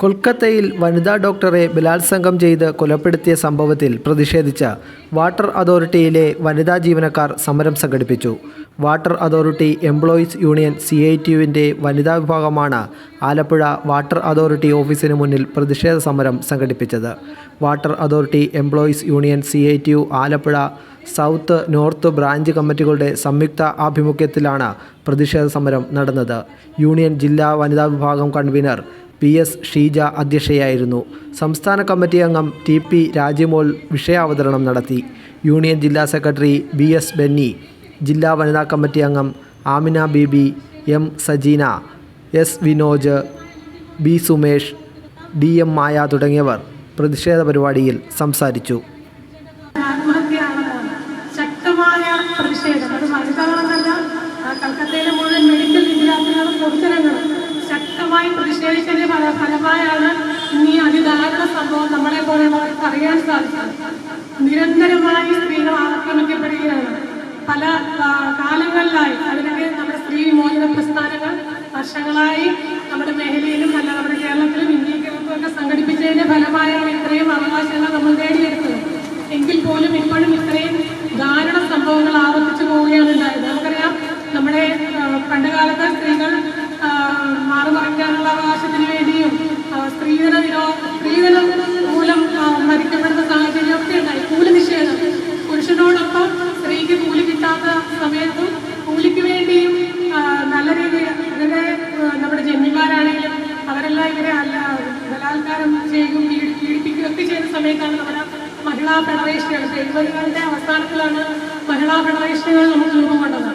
കൊൽക്കത്തയിൽ വനിതാ ഡോക്ടറെ ബലാത്സംഗം ചെയ്ത് കൊലപ്പെടുത്തിയ സംഭവത്തിൽ പ്രതിഷേധിച്ച വാട്ടർ അതോറിറ്റിയിലെ വനിതാ ജീവനക്കാർ സമരം സംഘടിപ്പിച്ചു. Water authority employees union C I ടിയുവിന്റെ വനിതാ വിഭാഗമാണ് ആലപ്പുഴ വാട്ടർ അതോറിറ്റി ഓഫീസിന് മുന്നിൽ പ്രതിഷേധ സമരം സംഘടിപ്പിച്ചത്. Water authority employees union C I T U Alappuzha south north branch കമ്മിറ്റികളുടെ സംയുക്ത ആഭിമുഖ്യത്തിലാണ് പ്രതിഷേധ സമരം നടന്നത്. യൂണിയൻ ജില്ലാ വനിതാ വിഭാഗം കൺവീനർ പി എസ് ഷീജ അധ്യക്ഷയായിരുന്നു. സംസ്ഥാന കമ്മിറ്റി അംഗം ടി പി രാജിമോൾ വിഷയാവതരണം നടത്തി. യൂണിയൻ ജില്ലാ സെക്രട്ടറി ബി എസ് ബെന്നി ജില്ലാ വനിതാ കമ്മിറ്റി അംഗം Amina Beebi M Sajeena S Vinoj B Sumesh D M Maya തുടങ്ങിയവർ പ്രതിഷേധ പരിപാടിയിൽ സംസാരിച്ചു. ശക്തമായ പ്രതിഷേധം. ഫലമായാണ് ഇന്ന് ഈ അതിദാരുണ സംഭവം നമ്മളെ പോലുള്ളവർക്ക് അറിയാൻ സാധിച്ചത്. നിരന്തരമായി സ്ത്രീകൾ ആക്രമിക്കപ്പെടുകയാണ്. പല കാലങ്ങളിലായി അതിനൊക്കെ നമ്മുടെ സ്ത്രീ വിമോചന പ്രസ്ഥാനങ്ങൾ വർഷങ്ങളായി നമ്മുടെ മേഖലയിലും അല്ല നമ്മുടെ കേരളത്തിലും ഇന്ത്യക്കും ഒക്കെ സംഘടിപ്പിച്ചതിന്റെ ഫലമായാണ് ഇത്രയും അവകാശങ്ങൾ നമ്മൾ നേടിയെടുത്തത്. എങ്കിൽ പോലും ഇപ്പോഴും ഇത്രയും ദാരുണ സംഭവങ്ങൾ ആവർത്തിച്ചു പോവുകയാണ് ഉണ്ടായത്. നമുക്കറിയാം നമ്മുടെ സമയത്തും കൂലിക്ക് വേണ്ടിയും നല്ല രീതിയിൽ ഇവരെ നമ്മുടെ ജന്മിമാരാണെങ്കിലും അവരെല്ലാം ഇവരെ അല്ല ബലാത്കാരം പീഡി- പീഡിപ്പിക്കുകയും ഒക്കെ ചെയ്യുന്ന സമയത്താണ് നമ്മുടെ മഹിളാ ഫെഡറേഷനുകൾ എഴുപതുകളുടെ അവസാനത്തിലാണ് മഹിളാ ഫെഡറേഷനുകൾ നമുക്ക് രൂപം കൊണ്ടത്.